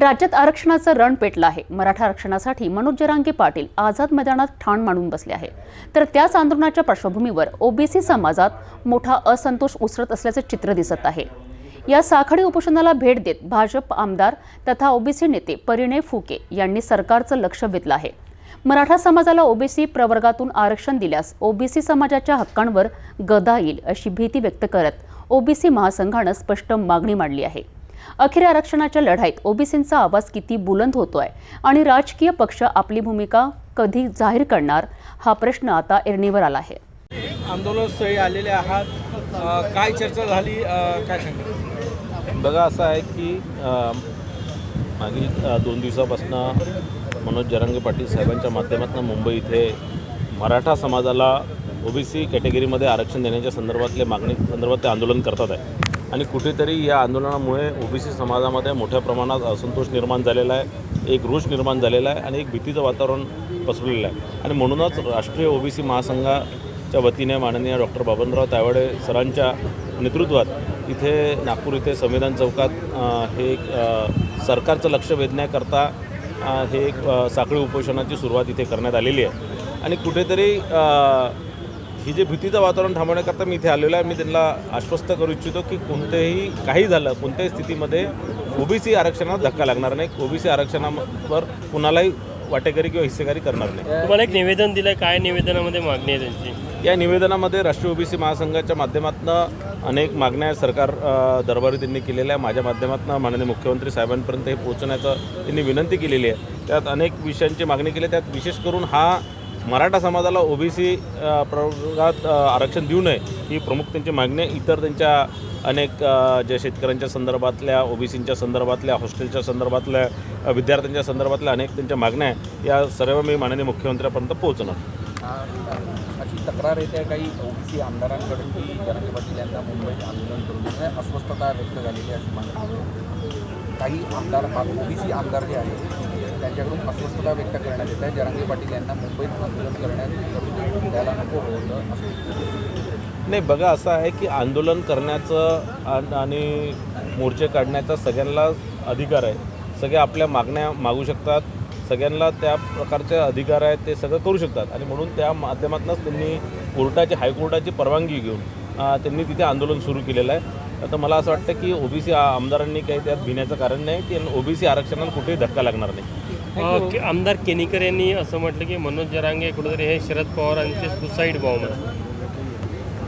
राज्यात आरक्षणाचं रण पेटलं आहे. मराठा आरक्षणासाठी मनोज जरांगे पाटील आझाद मैदानात ठाण मांडून बसले आहे तर त्याच आंदोलनाच्या पार्श्वभूमीवर ओबीसी समाजात मोठा असंतोष उसरत असल्याचे चित्र दिसत आहे. या साखळी उपोषणाला भेट देत भाजप आमदार तथा ओबीसी नेते परिणय फुके यांनी सरकारचं लक्ष वेधलं आहे. मराठा समाजाला ओबीसी प्रवर्गातून आरक्षण दिल्यास ओबीसी समाजाच्या हक्कांवर गदा येईल अशी भीती व्यक्त करत ओबीसी महासंघानं स्पष्ट मागणी मांडली आहे. अखेर आरक्षणाच्या लढाईत ओबीसींचा आवाज किती बुलंद होतोय आणि राजकीय पक्ष आपली भूमिका कधी जाहीर करणार हा प्रश्न आता ऐरणीवर आला आहे. आंदोलनस्थळी आलेले आहात. काय चर्चा झाली? अ, काय सांगा बघा असं आहे की मागील दोन दिवसापासून मनोज जरांगे पाटील साहेबांच्या माध्यमातून मुंबई इथे मराठा समाजाला ओबीसी कॅटेगरीमध्ये आरक्षण देण्याच्या संदर्भातले मागणी संदर्भात ते आंदोलन करतात आहे. आणि कुठेतरी या आंदोलनामुळे ओबीसी समाजामध्ये मोठ्या प्रमाणात असंतोष निर्माण झालेला आहे एक रोष निर्माण झालेला आहे आणि एक भीतीचं वातावरण पसरलेलं आहे. आणि म्हणूनच राष्ट्रीय ओबीसी महासंघाच्या वतीने माननीय डॉक्टर बाबनराव तायवाडे सरांच्या नेतृत्वात इथे नागपूर इथे संविधान चौकात हे एक सरकारचं लक्ष वेधण्याकरता हे एक साखळी उपोषणाची सुरुवात इथे करण्यात आलेली आहे. आणि कुठेतरी ही जे भीतीचं वातावरण थांबवण्याकरता मी इथे आलेलो आहे मी त्यांना आश्वस्त करू इच्छितो की कोणतेही काही झालं कोणत्याही स्थितीमध्ये ओबीसी आरक्षणाला धक्का लागणार नाही ओबीसी आरक्षणावर कुणालाही वाटेकरी किंवा हिस्सेगारी करणार नाही. तुम्हाला एक निवेदन दिलंय काय निवेदनामध्ये मागणी आहे त्यांची? या निवेदनामध्ये राष्ट्रीय ओबीसी महासंघाच्या माध्यमातून अनेक मागण्या सरकार दरबारी त्यांनी केलेल्या आहे. माझ्या माध्यमातून माननीय मुख्यमंत्री साहेबांपर्यंत हे पोहोचण्याचं त्यांनी विनंती केलेली आहे. त्यात अनेक विषयांची मागणी केली. त्यात विशेष करून हा मराठा समाजाला ओबीसी प्रवर्गात आरक्षण देऊ नये ही प्रमुख त्यांची मागणी आहे. इतर त्यांच्या अनेक ज्या शेतकऱ्यांच्या संदर्भातल्या ओबीसींच्या संदर्भातल्या हॉस्टेलच्या संदर्भातल्या विद्यार्थ्यांच्या संदर्भातल्या अनेक त्यांच्या मागण्या आहे या सर्व मी माननीय मुख्यमंत्र्यापर्यंत पोहोचणार. अशी तक्रार येते काही ओबीसी आमदारांकडून की जरांगे पाटील यांना मुंबईत आंदोलन करून अस्वस्थता व्यक्त झालेली आहे अशी मागणी. काही आमदार ओबीसी आमदार जे आहेत त्यांच्याकडून अस्वस्थता व्यक्त करण्यात येत आहे. जरांगे पाटील यांना मुंबईत आंदोलन करण्यात द्यायला नको होतं नाही बघा असं आहे की आंदोलन करण्याचं आणि मोर्चे काढण्याचा सगळ्यांना अधिकार आहे. सगळे आपल्या मागण्या मागू शकतात. सगळ्यांना त्या प्रकारचे अधिकार आहेत ते सगळं करू शकतात. आणि म्हणून त्या माध्यमातूनच त्यांनी कोर्टाची हायकोर्टाची परवानगी घेऊन त्यांनी तिथे आंदोलन सुरू केलेलं आहे. आता मला असं वाटतं की ओबीसी आमदारांनी काही त्यात भिण्याचं कारण नाही की ओबीसी आरक्षणाला कुठेही धक्का लागणार नाही. के- आमदार केनीकर यांनी असं म्हटलं की मनोज जरांगे कुठेतरी हे शरद पवारांचे सुसाईड बॉम्ब आहे.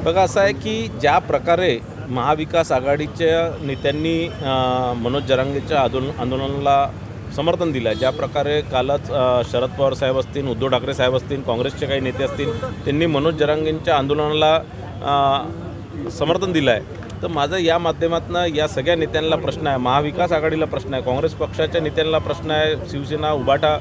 बघा असं आहे की ज्या प्रकारे महाविकास आघाडीच्या नेत्यांनी मनोज जरांगेच्या आंदोलन आंदोलनाला समर्थन दिलं आहे ज्या प्रकारे कालच शरद पवार साहेब असतील उद्धव ठाकरे साहेब असतील काँग्रेसचे काही नेते असतील त्यांनी मनोज जरांगेंच्या आंदोलनाला समर्थन दिलं आहे तर माझं या माध्यमातून या सगळ्या नेत्यांना प्रश्न आहे. महाविकास आघाडीला प्रश्न आहे. काँग्रेस पक्षाच्या नेत्यांना प्रश्न आहे. शिवसेना उबाटा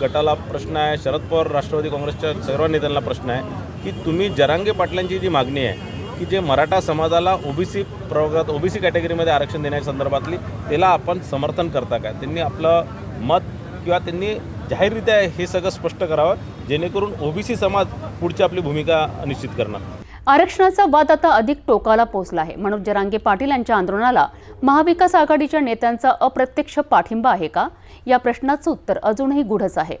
गटाला प्रश्न आहे. शरद पवार राष्ट्रवादी काँग्रेसच्या सर्व नेत्यांना प्रश्न आहे. की तुम्ही जरांगे पाटलांची जी मागणी आहे की जे मराठा समाजाला ओबीसी प्रवर्गात ओबीसी कॅटेगरीमध्ये आरक्षण देण्याच्या संदर्भातली त्याला आपण समर्थन करता काय? त्यांनी आपलं मत किंवा त्यांनी जाहीररित्या हे सगळं स्पष्ट करावं जेणेकरून ओबीसी समाज पुढची आपली भूमिका निश्चित करणार. आरक्षणाचा वाद आता अधिक टोकाला पोहोचला आहे. मनोज जरांगे पाटील यांच्या आंदोलनाला महाविकास आघाडीच्या नेत्यांचा अप्रत्यक्ष पाठिंबा आहे का? या प्रश्नाचं उत्तर अजूनही गूढच आहे.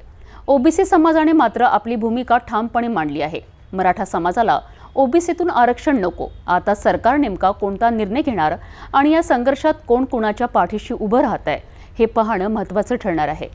ओबीसी समाजाने मात्र आपली भूमिका ठामपणे मांडली आहे. मराठा समाजाला ओबीसीतून आरक्षण नको. आता सरकार नेमका कोणता निर्णय घेणार आणि या संघर्षात कोण कुणाच्या पाठीशी उभं राहत आहे हे पाहणं महत्त्वाचं ठरणार आहे.